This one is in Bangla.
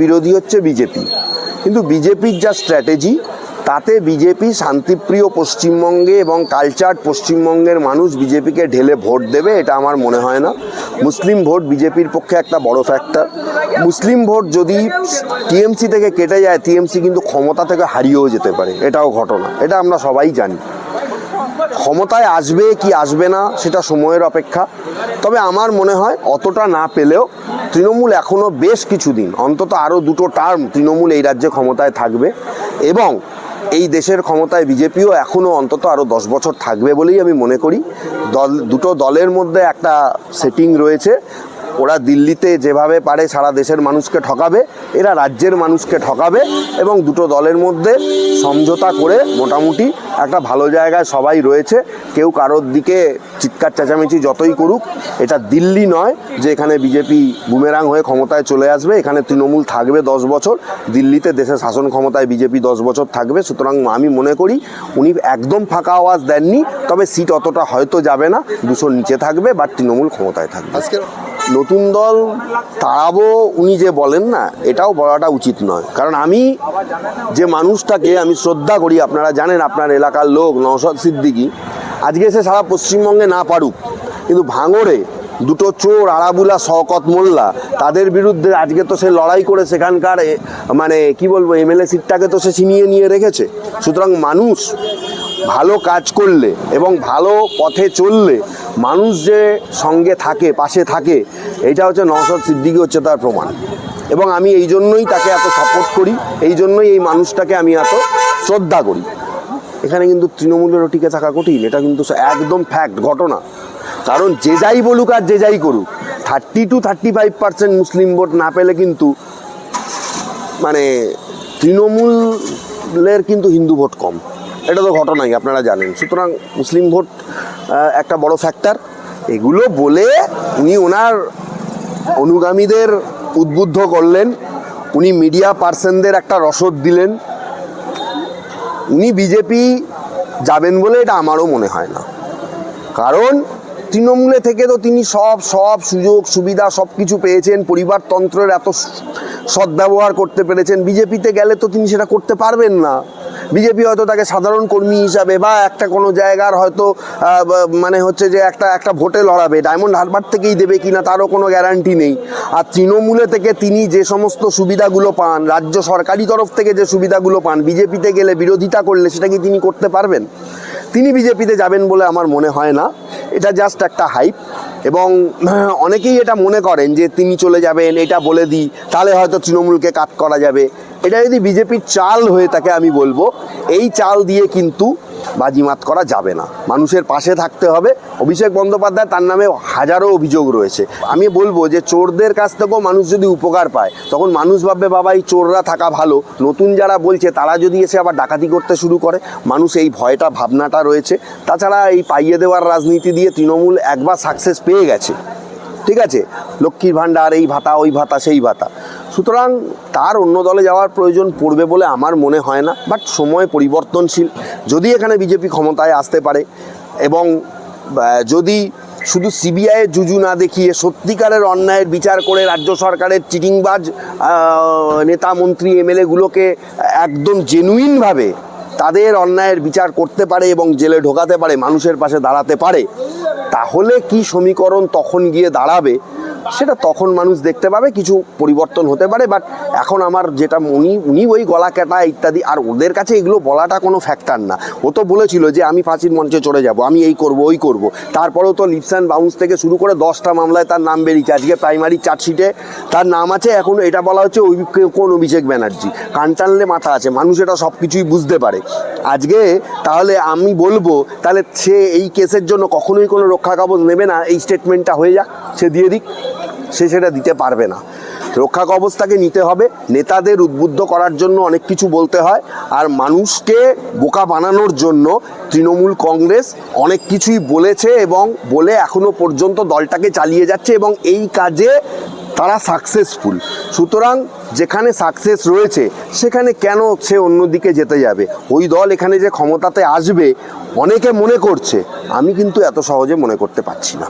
বিরোধী হচ্ছে বিজেপি। কিন্তু বিজেপির যা স্ট্র্যাটেজি তাতে বিজেপি শান্তিপ্রিয় পশ্চিমবঙ্গে এবং কালচার পশ্চিমবঙ্গের মানুষ বিজেপিকে ঢেলে ভোট দেবে, এটা আমার মনে হয় না। মুসলিম ভোট বিজেপির পক্ষে একটা বড় ফ্যাক্টর মুসলিম ভোট যদি টিএমসি থেকে কেটে যায়, টিএমসি কিন্তু ক্ষমতা থেকে হারিয়েও যেতে পারে, এটাও ঘটনা। এটা আমরা সবাই জানি। ক্ষমতায় আসবে কি আসবে না সেটা সময়ের অপেক্ষা। তবে আমার মনে হয় অতটা না পেলেও তৃণমূল এখনও বেশ কিছুদিন, অন্তত আরও দুটো টার্ম তৃণমূল এই রাজ্যে ক্ষমতায় থাকবে এবং এই দেশের ক্ষমতায় বিজেপিও এখনও অন্তত আরও দশ বছর থাকবে বলেই আমি মনে করি। দল, দুটো দলের মধ্যে একটা সেটিং রয়েছে। ওরা দিল্লিতে যেভাবে পারে সারা দেশের মানুষকে ঠকাবে, এরা রাজ্যের মানুষকে ঠকাবে এবং দুটো দলের মধ্যে সমঝোতা করে মোটামুটি একটা ভালো জায়গায় সবাই রয়েছে। কেউ কারোর দিকে চিৎকার চেঁচামেচি যতই করুক, এটা দিল্লি নয় যে এখানে বিজেপি বুমেরাং হয়ে ক্ষমতায় চলে আসবে, এখানে তৃণমূল থাকবে দশ বছর, দিল্লিতে দেশের শাসন ক্ষমতায় বিজেপি দশ বছর থাকবে। সুতরাং আমি মনে করি উনি একদম ফাঁকা আওয়াজ দেননি, তবে সিট অতটা হয়তো যাবে না, দুশোর নিচে থাকবে বা তৃণমূল ক্ষমতায় থাকবে। আজকে নতুন দল তাড়াবো উনি যে বলেন না, এটাও বলাটা উচিত নয়। কারণ আমি যে মানুষটাকে আমি শ্রদ্ধা করি, আপনারা জানেন আপনার এলাকার লোক নওশাদ সিদ্দিকি, আজকে সে সারা পশ্চিমবঙ্গে না পারুক, কিন্তু ভাঙড়ে দুটো চোর আড়াবুলা শওকত মোল্লা, তাদের বিরুদ্ধে আজকে তো সে লড়াই করে সেখানকার মানে কি বলব, এমএলএ সিটটাকে তো সে ছিনিয়ে নিয়ে রেখেছে। সুতরাং মানুষ ভালো কাজ করলে এবং ভালো পথে চললে মানুষ যে সঙ্গে থাকে, পাশে থাকে, এটা হচ্ছে নওশাদ সিদ্দিকি হচ্ছে তার প্রমাণ। এবং আমি এই জন্যই তাকে এত সাপোর্ট করি, এই জন্যই এই মানুষটাকে আমি এত শ্রদ্ধা করি। এখানে কিন্তু তৃণমূলেরও টিকে থাকা কঠিন, এটা কিন্তু একদম ফ্যাক্ট ঘটনা। কারণ যে যাই বলুক আর যে যাই করুক thirty two thirty five percent মুসলিম ভোট না পেলে কিন্তু মানে তৃণমূলের কিন্তু হিন্দু ভোট কম। এটা তো ঘটনাই, আপনারা জানেন। সুতরাং মুসলিম ভোট একটা বড় ফ্যাক্টর এগুলো বলে উনি ওনার অনুগামীদের উদ্বুদ্ধ করলেন, উনি মিডিয়া পার্সনদের একটা রসদ দিলেন। উনি বিজেপি যাবেন বলে এটা আমারও মনে হয় না। কারণ তৃণমূলে থেকে তো তিনি সব সব সুযোগ, সুবিধা, সব কিছু পেয়েছেন পরিবারতন্ত্রের এত সদ্ব্যবহার করতে পেরেছেন, বিজেপিতে গেলে তো তিনি সেটা করতে পারবেন না। বিজেপি হয়তো তাকে সাধারণ কর্মী হিসাবে বা একটা কোনো জায়গার হয়তো মানে হচ্ছে যে একটা একটা ভোটে লড়াবে, ডায়মন্ড হারবার থেকেই দেবে কিনা তারও কোনো গ্যারান্টি নেই। আর তৃণমূলে থেকে তিনি যে সমস্ত সুবিধাগুলো পান, রাজ্য সরকারি তরফ থেকে যে সুবিধাগুলো পান, বিজেপিতে গেলে বিরোধিতা করলে সেটা কি তিনি করতে পারবেন? তিনি বিজেপিতে যাবেন বলে আমার মনে হয় না। এটা জাস্ট একটা হাইপ এবং অনেকেই এটা মনে করেন যে তিনি চলে যাবেন, এটা বলে দিই, তাহলে হয়তো তৃণমূলকে কাট করা যাবে। এটা যদি বিজেপির চাল হয়ে থাকে আমি বলব, এই চাল দিয়ে কিন্তু বাজিমাত করা যাবে না। মানুষের পাশে থাকতে হবে। অভিষেক বন্দ্যোপাধ্যায় তার নামে হাজারো অভিযোগ রয়েছে। আমি বলব যে চোরদের কাছ থেকেও মানুষ যদি উপকার পায়, তখন মানুষ ভাববে, বাবা, এই চোররা থাকা ভালো। নতুন যারা বলছে, তারা যদি এসে আবার ডাকাতি করতে শুরু করে। মানুষ এই ভয়টা, ভাবনাটা রয়েছে। তাছাড়া এই পাইয়ে দেওয়ার রাজনীতি দিয়ে তৃণমূল একবার সাকসেস পেয়ে গেছে। ঠিক আছে? লক্ষ্মীর ভাণ্ডার, এই ভাতা, ওই ভাতা, সেই ভাতা। সুতরাং তার অন্য দলে যাওয়ার প্রয়োজন পড়বে বলে আমার মনে হয় না বাট সময় পরিবর্তনশীল। যদি এখানে বিজেপি ক্ষমতায় আসতে পারে এবং যদি শুধু সিবিআইয়ের জুজু না দেখিয়ে সত্যিকারের অন্যায়ের বিচার করে রাজ্য সরকারের চিটিংবাজ নেতা, মন্ত্রী, এমএলএগুলোকে একদম জেনুইনভাবে তাদের অন্যায়ের বিচার করতে পারে এবং জেলে ঢোকাতে পারে, মানুষের পাশে দাঁড়াতে পারে, তাহলে কি সমীকরণ তখন গিয়ে দাঁড়াবে? সেটা তখন মানুষ দেখতে পাবে, কিছু পরিবর্তন হতে পারে বাট এখন আমার যেটা উনি উনি ওই গলা কাটা ইত্যাদি, আর ওদের কাছে এগুলো বলাটা কোনো ফ্যাক্টর না। ও তো বলেছিল যে আমি ফাঁসির মঞ্চে চড়ে যাব, আমি এই করব, ওই করব। তারপরেও তো লিপস অ্যান্ড বাউন্স থেকে শুরু করে দশটা মামলায় তার নাম বেরিয়েছে। আজকে প্রাইমারি চার্জশিটে তার নাম আছে, এখন এটা বলা হচ্ছে ওই কোন অভিষেক ব্যানার্জি। কান টানলে মাথা আছে, মানুষ এটা সব কিছুই বুঝতে পারে। আজকে তাহলে আমি বলব, তাহলে সে এই কেসের জন্য কখনোই কোনো রক্ষা কবচ নেবে না, এই স্টেটমেন্টটা হয়ে যাক, সে দিয়ে দিক। সে সেটা দিতে পারবে না। রক্ষা তাকে নিতে হবে। নেতাদের উদ্বুদ্ধ করার জন্য অনেক কিছু বলতে হয়। আর মানুষকে বোকা বানানোর জন্য তৃণমূল কংগ্রেস অনেক কিছুই বলেছে এবং বলে এখনও পর্যন্ত দলটাকে চালিয়ে যাচ্ছে এবং এই কাজে তারা সাকসেসফুল সুতরাং যেখানে সাকসেস রয়েছে, সেখানে কেন সে অন্যদিকে যেতে যাবে? ওই দল এখানে যে ক্ষমতাতে আসবে, অনেকে মনে করছে। আমি কিন্তু এত সহজে মনে করতে পারছি না।